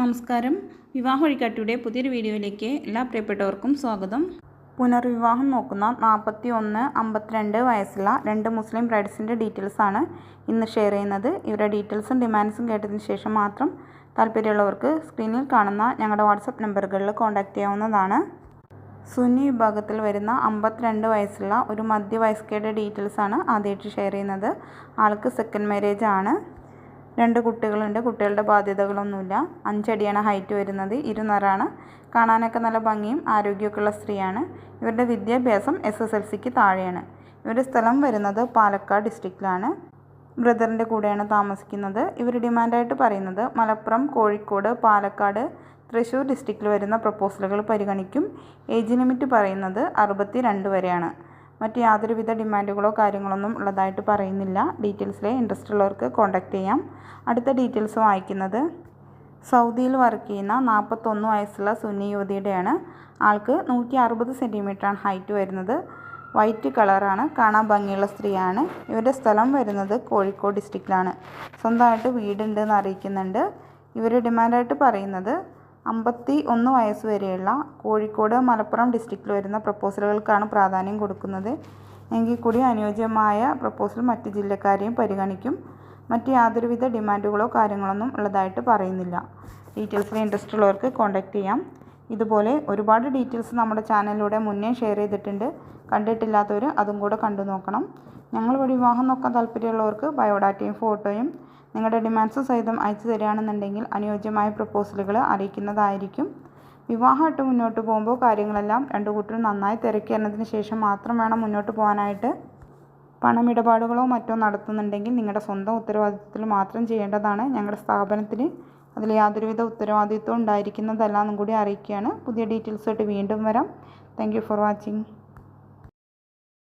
നമസ്കാരം. വിവാഹ വഴിക്കാട്ടിയുടെ പുതിയൊരു വീഡിയോയിലേക്ക് എല്ലാ പ്രിയപ്പെട്ടവർക്കും സ്വാഗതം. പുനർവിവാഹം നോക്കുന്ന നാൽപ്പത്തി ഒന്ന് അമ്പത്തിരണ്ട് വയസ്സുള്ള രണ്ട് മുസ്ലിം ബ്രൈഡ്സിന്റെ ഡീറ്റെയിൽസാണ് ഇന്ന് ഷെയർ ചെയ്യുന്നത്. ഇവരുടെ ഡീറ്റെയിൽസും ഡിമാൻഡ്സും കേട്ടതിന് ശേഷം മാത്രം താല്പര്യമുള്ളവർക്ക് സ്ക്രീനിൽ കാണുന്ന ഞങ്ങളുടെ വാട്സപ്പ് നമ്പറുകളിൽ കോൺടാക്റ്റ് ചെയ്യാവുന്നതാണ്. സുന്നി വിഭാഗത്തിൽ വരുന്ന അമ്പത്തിരണ്ട് വയസ്സുള്ള ഒരു മധ്യവയസ്കയുടെ ഡീറ്റെയിൽസാണ് ആദ്യമായിട്ട് ഷെയർ ചെയ്യുന്നത്. ആൾക്ക് സെക്കൻഡ് മാരേജ് ആണ്. രണ്ട് കുട്ടികളുണ്ട്. കുട്ടികളുടെ ബാധ്യതകളൊന്നുമില്ല. അഞ്ചടിയാണ് ഹൈറ്റ് വരുന്നത്. ഇരുനറാണ് കാണാനൊക്കെ നല്ല ഭംഗിയും ആരോഗ്യമൊക്കെയുള്ള സ്ത്രീയാണ്. ഇവരുടെ വിദ്യാഭ്യാസം എസ് എസ് എൽ സിക്ക് താഴെയാണ്. ഇവരുടെ സ്ഥലം വരുന്നത് പാലക്കാട് ഡിസ്ട്രിക്റ്റിലാണ്. ബ്രദറിന്റെ കൂടെയാണ് താമസിക്കുന്നത്. ഇവർ ഡിമാൻഡായിട്ട് പറയുന്നത് മലപ്പുറം കോഴിക്കോട് പാലക്കാട് തൃശ്ശൂർ ഡിസ്ട്രിക്റ്റിൽ വരുന്ന പ്രപ്പോസലുകൾ പരിഗണിക്കും. ഏജ് ലിമിറ്റ് പറയുന്നത് അറുപത്തി രണ്ട് വരെയാണ്. മറ്റ് യാതൊരുവിധ ഡിമാൻഡുകളോ കാര്യങ്ങളൊന്നും ഉള്ളതായിട്ട് പറയുന്നില്ല. ഡീറ്റെയിൽസിൽ ഇൻട്രസ്റ്റ് ഉള്ളവർക്ക് കോൺടാക്റ്റ് ചെയ്യാം. അടുത്ത ഡീറ്റെയിൽസ് വായിക്കുന്നത്. സൗദിയിൽ വർക്ക് ചെയ്യുന്ന നാൽപ്പത്തൊന്ന് വയസ്സുള്ള സുന്നി യുവതിയുടെയാണ്. ആൾക്ക് നൂറ്റി അറുപത് സെന്റിമീറ്ററാണ് ഹൈറ്റ് വരുന്നത്. വൈറ്റ് കളറാണ്. കാണാൻ ഭംഗിയുള്ള സ്ത്രീയാണ്. ഇവരുടെ സ്ഥലം വരുന്നത് കോഴിക്കോട് ഡിസ്ട്രിക്റ്റിലാണ്. സ്വന്തമായിട്ട് വീടുണ്ടെന്ന് അറിയിക്കുന്നുണ്ട്. ഇവർ ഡിമാൻഡായിട്ട് പറയുന്നത് അമ്പത്തി ഒന്ന് വയസ്സ് വരെയുള്ള കോഴിക്കോട് മലപ്പുറം ഡിസ്ട്രിക്റ്റിൽ വരുന്ന പ്രപ്പോസലുകൾക്കാണ് പ്രാധാന്യം കൊടുക്കുന്നത്. എങ്കിൽ കൂടി അനുയോജ്യമായ പ്രപ്പോസൽ മറ്റ് ജില്ലക്കാരെയും പരിഗണിക്കും. മറ്റ് യാതൊരുവിധ ഡിമാൻഡുകളോ കാര്യങ്ങളൊന്നും ഉള്ളതായിട്ട് പറയുന്നില്ല. ഡീറ്റെയിൽസിൽ ഇൻട്രസ്റ്റ് ഉള്ളവർക്ക് കോൺടാക്റ്റ് ചെയ്യാം. ഇതുപോലെ ഒരുപാട് ഡീറ്റെയിൽസ് നമ്മുടെ ചാനലിലൂടെ മുന്നേ ഷെയർ ചെയ്തിട്ടുണ്ട്. കണ്ടിട്ടില്ലാത്തവർ അതും കൂടെ കണ്ടു നോക്കണം ഞങ്ങൾ വഴി വിവാഹം നോക്കാൻ താല്പര്യമുള്ളവർക്ക് ബയോഡാറ്റയും ഫോട്ടോയും നിങ്ങളുടെ ഡിമാൻഡ്സ് സഹിതം അയച്ചു തരികയാണെന്നുണ്ടെങ്കിൽ അനുയോജ്യമായ പ്രപ്പോസലുകൾ അറിയിക്കുന്നതായിരിക്കും. വിവാഹമായിട്ട് മുന്നോട്ട് പോകുമ്പോൾ കാര്യങ്ങളെല്ലാം രണ്ടു കൂട്ടരും നന്നായി തിരക്കി എന്നതിന് ശേഷം മാത്രം വേണം മുന്നോട്ട് പോകാനായിട്ട്. പണമിടപാടുകളോ മറ്റോ നടത്തുന്നുണ്ടെങ്കിൽ നിങ്ങളുടെ സ്വന്തം ഉത്തരവാദിത്വത്തിൽ മാത്രം ചെയ്യേണ്ടതാണ്. ഞങ്ങളുടെ സ്ഥാപനത്തിന് അതിൽ യാതൊരുവിധ ഉത്തരവാദിത്വം ഉണ്ടായിരിക്കുന്നതല്ല എന്നും കൂടി അറിയിക്കുകയാണ്. പുതിയ ഡീറ്റെയിൽസായിട്ട് വീണ്ടും വരാം. Thank for watching.